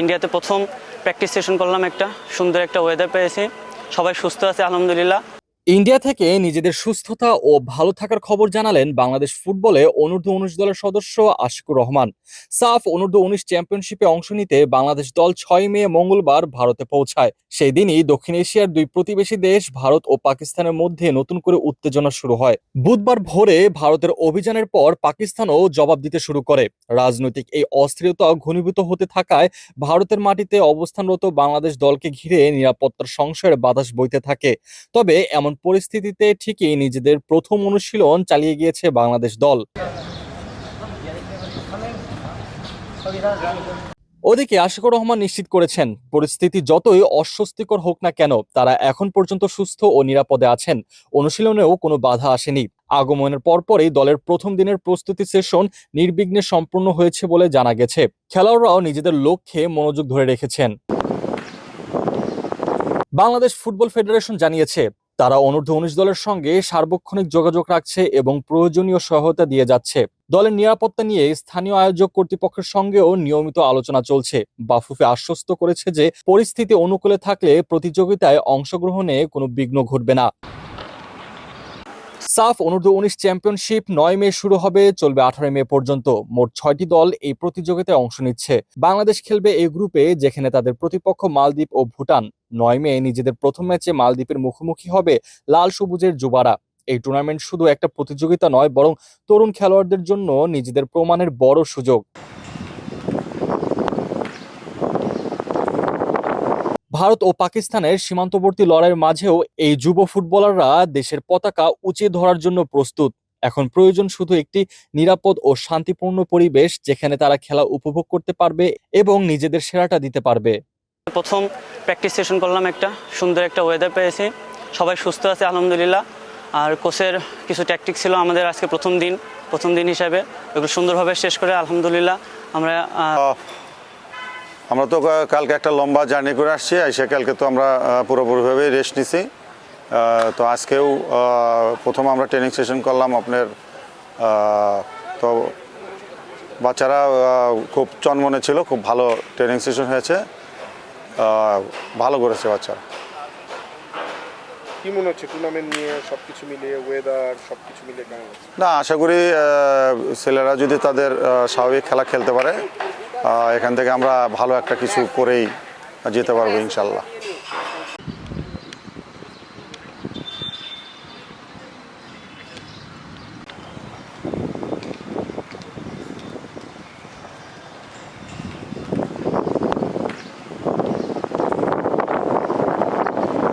ইন্ডিয়াতে প্রথম practice session করলাম একটা। সুন্দর একটা ওয়েদার পেয়েছি। সবাই সুস্থ আছে আলহামদুলিল্লাহ। ইন্ডিয়া থেকে নিজেদের সুস্থতা ও ভালো থাকার খবর জানালেন বাংলাদেশ ফুটবলে অনূর্ধ্ব উনিশ দলের সদস্য আশিকুর রহমান। সাফ অনূর্ধ্ব উনিশ চ্যাম্পিয়নশিপে অংশ নিতে বাংলাদেশ দল ছয় মে মঙ্গলবার ভারতে পৌঁছায়। সেই দিনই দক্ষিণ এশিয়ার দুই প্রতিবেশী দেশ ভারত ও পাকিস্তানের মধ্যে নতুন করে উত্তেজনা শুরু হয়। বুধবার ভোরে ভারতের অভিযানের পর পাকিস্তানও জবাব দিতে শুরু করে। রাজনৈতিক এই অস্থিরতা ঘনীভূত হতে থাকায় ভারতের মাটিতে অবস্থানরত বাংলাদেশ দলকে ঘিরে নিরাপত্তার সংশয়ের বাতাস বইতে থাকে। তবে এমন পরিস্থিতিতে ঠিকই নিজেদের প্রথম অনুশীলন চালিয়ে গিয়েছে বাংলাদেশ দল। ওদিকে আশিকুর রহমান নিশ্চিত করেছেন, পরিস্থিতি যতই অস্বস্তিকর হোক না কেন, তারা এখন পর্যন্ত সুস্থ ও নিরাপদে আছেন। অনুশীলনেও কোনো বাধা আসেনি। আগমনের পরপরই দলের প্রথম দিনের প্রস্তুতি সেশন নির্বিঘ্নে সম্পূর্ণ হয়েছে বলে জানা গেছে। খেলোয়াড়রাও নিজেদের লক্ষ্যে মনোযোগ ধরে রেখেছেন। বাংলাদেশ ফুটবল ফেডারেশন জানিয়েছে তারা অনূর্ধ্ব উনিশ দলের সঙ্গে সার্বক্ষণিক যোগাযোগ রাখছে এবং প্রয়োজনীয় সহায়তা দিয়ে যাচ্ছে। দলের নিরাপত্তা নিয়ে স্থানীয় আয়োজক কর্তৃপক্ষের সঙ্গেও নিয়মিত আলোচনা চলছে। বাফুফে আশ্বস্ত করেছে যে, পরিস্থিতি অনুকূলে থাকলে প্রতিযোগিতায় অংশগ্রহণে কোনো বিঘ্ন ঘটবে না। সাফ অনূর্ধ্ব উনিশ চ্যাম্পিয়নশিপ নয় মে শুরু হবে, চলবে আঠারো মে পর্যন্ত। মোট ছয়টি দল এই প্রতিযোগিতায় অংশ নিচ্ছে। বাংলাদেশ খেলবে এই গ্রুপে, যেখানে তাদের প্রতিপক্ষ মালদ্বীপ ও ভুটান। নয় মে নিজেদের প্রথম ম্যাচে মালদ্বীপের মুখোমুখি হবে লাল সবুজের যুবারা। এই টুর্নামেন্ট শুধু একটা প্রতিযোগিতা নয়, বরং তরুণ খেলোয়াড়দের জন্য নিজেদের প্রমাণের বড় সুযোগ। ভারত ও পাকিস্তানের সীমান্তবর্তী লড়াইয়ের মাঝেও এই যুব ফুটবলাররা দেশের পতাকা উঁচিয়ে ধরার জন্য প্রস্তুত। এখন প্রয়োজন শুধু একটি নিরাপদ ও শান্তিপূর্ণ পরিবেশ, যেখানে তারা খেলা উপভোগ করতে পারবে এবং নিজেদের সেরাটা দিতে পারবে। প্রথম প্র্যাকটিস সেশন করলাম একটা সুন্দর একটা ওয়েদার পেয়েছি। সবাই সুস্থ আছে আলহামদুলিল্লাহ। আর কোচের কিছু ট্যাকটিক ছিল আমাদের আজকে প্রথম দিন প্রথম দিন হিসাবে। ওগুলো সুন্দরভাবে শেষ করে আলহামদুলিল্লাহ আমরা আমরা তো কালকে একটা লম্বা জার্নি করে আসছি এসে কালকে তো আমরা আহ, পুরোপুরিভাবে রেস্ট নিছি। তো আজকেও প্রথম আমরা ট্রেনিং সেশন করলাম আপনার তো বাচ্চারা খুব চনমনে ছিল খুব ভালো ট্রেনিং সেশন হয়েছে। ভালো করেছে বাচ্চারা কি মনে হচ্ছে টুর্নামেন্ট নিয়ে সবকিছু মিলিয়ে ওয়েদার মিলিয়ে কেমন না আশা করি ছেলেরা যদি তাদের স্বাভাবিক খেলা খেলতে পারে এখান থেকে আমরা ভালো একটা কিছু করেই যেতে পারব ইনশাল্লাহ।